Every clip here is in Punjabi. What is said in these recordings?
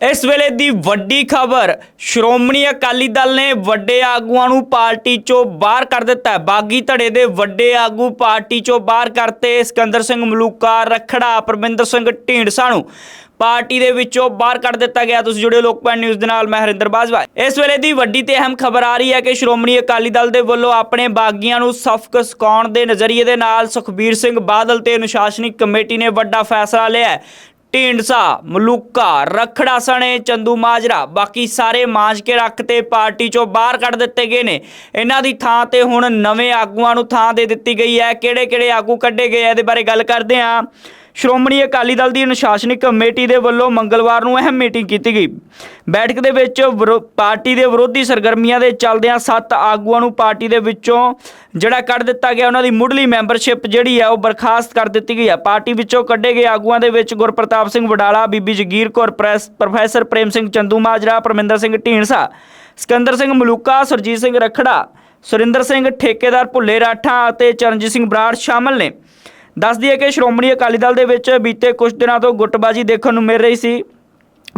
ਇਸ ਵੇਲੇ ਦੀ ਵੱਡੀ ਖਬਰ, ਸ਼੍ਰੋਮਣੀ ਅਕਾਲੀ ਦਲ ਨੇ ਵੱਡੇ ਆਗੂਆਂ ਨੂੰ ਪਾਰਟੀ ਚੋਂ ਬਾਹਰ ਕਰ ਦਿੱਤਾ ਹੈ। ਬਾਗੀ ਧੜੇ ਦੇ ਵੱਡੇ ਆਗੂ ਪਾਰਟੀ ਚੋਂ ਬਾਹਰ ਕਰਤੇ ਸਿਕੰਦਰ ਸਿੰਘ ਮਲੂਕਾ, ਰਖੜਾ, ਪਰਮਿੰਦਰ ਸਿੰਘ ਢੀਂਡਸਾ ਨੂੰ ਪਾਰਟੀ ਦੇ ਵਿੱਚੋਂ ਬਾਹਰ ਕੱਢ ਦਿੱਤਾ ਗਿਆ। ਤੁਸੀਂ ਜੁੜੇ ਲੋਕਪਾਲ ਨਿਊਜ਼ ਦੇ ਨਾਲ, ਮੈਂ ਹਰਿੰਦਰ ਬਾਜਵਾ। ਇਸ ਵੇਲੇ ਦੀ ਵੱਡੀ ਤੇ ਅਹਿਮ ਖਬਰ ਆ ਰਹੀ ਹੈ ਕਿ ਸ਼੍ਰੋਮਣੀ ਅਕਾਲੀ ਦਲ ਦੇ ਵੱਲੋਂ ਆਪਣੇ ਬਾਗੀਆਂ ਨੂੰ ਸਫਕ ਸਿਕਾਉਣ ਦੇ ਨਜ਼ਰੀਏ ਦੇ ਨਾਲ ਸੁਖਬੀਰ ਸਿੰਘ ਬਾਦਲ ਤੇ ਅਨੁਸ਼ਾਸਨੀ ਕਮੇਟੀ ਨੇ ਵੱਡਾ ਫੈਸਲਾ ਲਿਆ ਢੀਂਡਸਾ, ਮਲੂਕਾ, ਰਖੜਾ ਸਣੇ, ਚੰਦੂ ਮਾਜਰਾ, ਬਾਕੀ ਸਾਰੇ ਮਾਂਜ ਕੇ ਰੱਖ ਤੇ ਪਾਰਟੀ ਚੋਂ ਬਾਹਰ ਕੱਢ ਦਿੱਤੇ ਗਏ ਨੇ। ਇਹਨਾਂ ਦੀ ਥਾਂ ਤੇ ਹੁਣ ਨਵੇਂ ਆਗੂਆਂ ਨੂੰ ਥਾਂ ਦੇ ਦਿੱਤੀ ਗਈ ਹੈ। ਕਿਹੜੇ ਕਿਹੜੇ ਆਗੂ ਕੱਢੇ ਗਏ ਇਹਦੇ ਬਾਰੇ ਗੱਲ ਕਰਦੇ ਹਾਂ। ਸ਼੍ਰੋਮਣੀ ਅਕਾਲੀ ਦਲ ਦੀ ਅਨੁਸ਼ਾਸਨਿਕ ਕਮੇਟੀ ਦੇ ਵੱਲੋਂ ਮੰਗਲਵਾਰ ਨੂੰ ਅਹਿਮ ਮੀਟਿੰਗ ਕੀਤੀ ਗਈ। ਬੈਠਕ ਦੇ ਵਿੱਚ ਵਿਰੋ- ਪਾਰਟੀ ਦੇ ਵਿਰੋਧੀ ਸਰਗਰਮੀਆਂ ਦੇ ਚੱਲਦਿਆਂ ਸੱਤ ਆਗੂਆਂ ਨੂੰ ਪਾਰਟੀ ਦੇ ਵਿੱਚੋਂ ਜਿਹੜਾ ਕੱਢ ਦਿੱਤਾ ਗਿਆ, ਉਹਨਾਂ ਦੀ ਮੁੱਢਲੀ ਮੈਂਬਰਸ਼ਿਪ ਜਿਹੜੀ ਹੈ ਉਹ ਬਰਖਾਸਤ ਕਰ ਦਿੱਤੀ ਗਈ ਹੈ ਪਾਰਟੀ ਵਿੱਚੋਂ ਕੱਢੇ ਗਏ ਆਗੂਆਂ ਦੇ ਵਿੱਚ ਗੁਰਪ੍ਰਤਾਪ ਸਿੰਘ ਵਡਾਲਾ, ਬੀਬੀ ਜਗੀਰ ਕੌਰ, ਪ੍ਰੈਸ, ਪ੍ਰੋਫੈਸਰ ਪ੍ਰੇਮ ਸਿੰਘ ਚੰਦੂ ਮਾਜਰਾ, ਪਰਮਿੰਦਰ ਸਿੰਘ ਢੀਂਡਸਾ, ਸਿਕੰਦਰ ਸਿੰਘ ਮਲੂਕਾ, ਸੁਰਜੀਤ ਸਿੰਘ ਰਖੜਾ, ਸੁਰਿੰਦਰ ਸਿੰਘ ਠੇਕੇਦਾਰ ਭੁੱਲੇ ਰਾਠਾ ਅਤੇ ਚਰਨਜੀਤ ਸਿੰਘ ਬਰਾੜ ਸ਼ਾਮਲ ਨੇ। ਦੱਸ ਦਈਏ ਕਿ ਸ਼੍ਰੋਮਣੀ ਅਕਾਲੀ ਦਲ ਦੇ ਵਿੱਚ ਬੀਤੇ ਕੁਝ ਦਿਨਾਂ ਤੋਂ ਗੁੱਟਬਾਜ਼ੀ ਦੇਖਣ ਨੂੰ ਮਿਲ ਰਹੀ ਸੀ।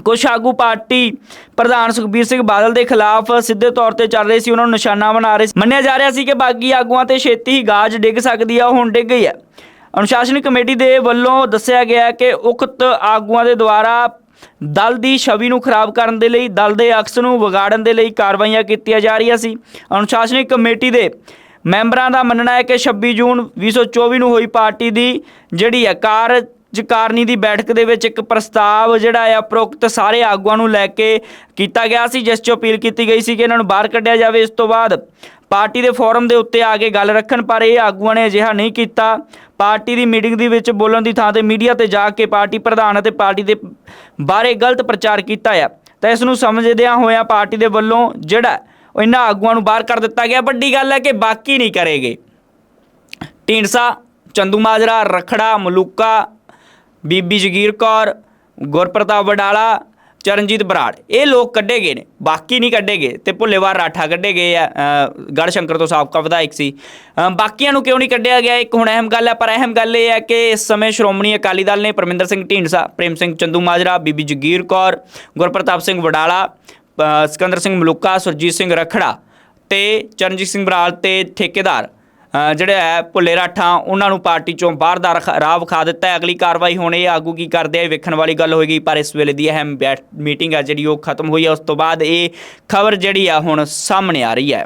ਕੁਝ ਆਗੂ ਪਾਰਟੀ ਪ੍ਰਧਾਨ ਸੁਖਬੀਰ ਸਿੰਘ ਬਾਦਲ ਦੇ ਖਿਲਾਫ ਸਿੱਧੇ ਤੌਰ ਤੇ ਚੱਲ ਰਹੇ ਸੀ, ਉਹਨਾਂ ਨੂੰ ਨਿਸ਼ਾਨਾ ਬਣਾ ਰਹੇ ਸੀ। ਮੰਨਿਆ ਜਾ ਰਿਹਾ ਸੀ ਕਿ ਬਾਗੀ ਆਗੂਆਂ ਤੇ ਛੇਤੀ ਹੀ ਗਾਜ ਡਿੱਗ ਸਕਦੀ ਆ, ਉਹ ਹੁਣ ਡਿੱਗ ਗਈ ਹੈ ਅਨੁਸ਼ਾਸਨੀ ਕਮੇਟੀ ਦੇ ਵੱਲੋਂ ਦੱਸਿਆ ਗਿਆ ਕਿ ਉਕਤ ਆਗੂਆਂ ਦੇ ਦੁਆਰਾ ਦਲ ਦੀ ਛਵੀ ਨੂੰ ਖਰਾਬ ਕਰਨ ਦੇ ਲਈ, ਦਲ ਦੇ ਅਕਸ ਨੂੰ ਵਿਗਾੜਨ ਦੇ ਲਈ ਕਾਰਵਾਈਆਂ ਕੀਤੀਆਂ ਜਾ ਰਹੀਆਂ ਸੀ। ਅਨੁਸ਼ਾਸਨਿਕ ਕਮੇਟੀ ਦੇ ਮੈਂਬਰਾਂ ਦਾ ਮੰਨਣਾ ਹੈ ਕਿ 26 ਜੂਨ 2024 ਨੂੰ ਹੋਈ ਪਾਰਟੀ ਦੀ ਜਿਹੜੀ ਹੈ ਕਾਰਜਕਾਰਨੀ ਦੀ ਬੈਠਕ ਦੇ ਵਿੱਚ ਇੱਕ ਪ੍ਰਸਤਾਵ ਜਿਹੜਾ ਆ ਪ੍ਰੋਕਤ ਸਾਰੇ ਆਗੂਆਂ ਨੂੰ ਲੈ ਕੇ ਕੀਤਾ ਗਿਆ ਸੀ, ਜਿਸ 'ਚ ਅਪੀਲ ਕੀਤੀ ਗਈ ਸੀ ਕਿ ਇਹਨਾਂ ਨੂੰ ਬਾਹਰ ਕੱਢਿਆ ਜਾਵੇ। ਇਸ ਤੋਂ ਬਾਅਦ ਪਾਰਟੀ ਦੇ ਫੋਰਮ ਦੇ ਉੱਤੇ ਆ ਕੇ ਗੱਲ ਰੱਖਣ, ਪਰ ਇਹ ਆਗੂਆਂ ਨੇ ਅਜਿਹਾ ਨਹੀਂ ਕੀਤਾ। ਪਾਰਟੀ ਦੀ ਮੀਟਿੰਗ ਦੇ ਵਿੱਚ ਬੋਲਣ ਦੀ ਥਾਂ ਤੇ ਮੀਡੀਆ ਤੇ ਜਾ ਕੇ ਪਾਰਟੀ ਪ੍ਰਧਾਨ ਅਤੇ ਪਾਰਟੀ ਦੇ ਬਾਰੇ ਗਲਤ ਪ੍ਰਚਾਰ ਕੀਤਾ ਆ ਤਾਂ ਇਸ ਨੂੰ ਸਮਝਦਿਆਂ ਹੋਇਆਂ ਪਾਰਟੀ ਦੇ ਵੱਲੋਂ ਜਿਹੜਾ ਇਹਨਾਂ ਆਗੂਆਂ ਨੂੰ ਬਾਹਰ ਕਰ ਦਿੱਤਾ ਗਿਆ। ਵੱਡੀ ਗੱਲ ਹੈ ਕਿ ਬਾਕੀ ਨਹੀਂ ਕਰੇਗੇ। ਢੀਂਡਸਾ, ਚੰਦੂ ਮਾਜਰਾ, ਰਖੜਾ, ਮਲੂਕਾ, ਬੀਬੀ ਜਗੀਰ ਕੌਰ, ਗੁਰਪ੍ਰਤਾਪ ਵਡਾਲਾ, ਚਰਨਜੀਤ ਬਰਾੜ, ਇਹ ਲੋਕ ਕੱਢੇ ਗਏ ਨੇ। ਬਾਕੀ ਨਹੀਂ ਕੱਢੇ ਗਏ ਤੇ ਭੁੱਲੇਵਾਰ ਰਾਠਾ ਕੱਢੇ ਗਏ ਆ। ਗੜ ਸ਼ੰਕਰ ਤੋਂ ਸਾਬਕਾ ਵਿਧਾਇਕ ਸੀ। ਬਾਕੀਆਂ ਨੂੰ ਕਿਉਂ ਨਹੀਂ ਕੱਢਿਆ ਗਿਆ? ਇੱਕ ਹੁਣ ਅਹਿਮ ਗੱਲ ਹੈ, ਪਰ ਅਹਿਮ ਗੱਲ ਇਹ ਹੈ ਕਿ ਇਸ ਸਮੇਂ ਸ਼੍ਰੋਮਣੀ ਅਕਾਲੀ ਦਲ ਨੇ ਪਰਮਿੰਦਰ ਸਿੰਘ ਢੀਂਡਸਾ, ਪ੍ਰੇਮ ਸਿੰਘ ਚੰਦੂ ਮਾਜਰਾ, ਬੀਬੀ ਜਗੀਰ ਕੌਰ, ਗੁਰਪ੍ਰਤਾਪ ਸਿੰਘ ਵਡਾਲਾ ਸਿਕੰਦਰ ਸਿੰਘ ਮਲੂਕਾ ਸੁਰਜੀਤ ਸਿੰਘ ਰਖੜਾ ਤੇ ਚਰਨਜੀਤ ਸਿੰਘ ਬਰਾਲ ਤੇ ਠੇਕੇਦਾਰ ਅ, ਜਿਹੜੇ ਹੈ ਭੁੱਲੇ ਰਾਠਾਂ ਉਹਨਾਂ ਨੂੰ ਪਾਰਟੀ ਚੋਂ ਬਾਹਰ ਦਾ ਰਖ- ਰਾਹ ਵਿਖਾ ਦਿੱਤਾ ਅਗਲੀ ਕਾਰਵਾਈ ਹੁਣ ਇਹ ਆਗੂ ਕੀ ਕਰਦੇ ਆ ਵੇਖਣ ਵਾਲੀ ਗੱਲ ਹੋਏਗੀ ਪਰ ਇਸ ਵੇਲੇ ਦੀ ਅਹਿਮ ਬੈਠ- ਮੀਟਿੰਗ ਆ ਜਿਹੜੀ ਉਹ ਖਤਮ ਹੋਈ ਹੈ ਉਸ ਤੋਂ ਬਾਅਦ ਇਹ ਖਬਰ ਜਿਹੜੀ ਆ ਹੁਣ ਸਾਹਮਣੇ ਆ ਰਹੀ ਹੈ।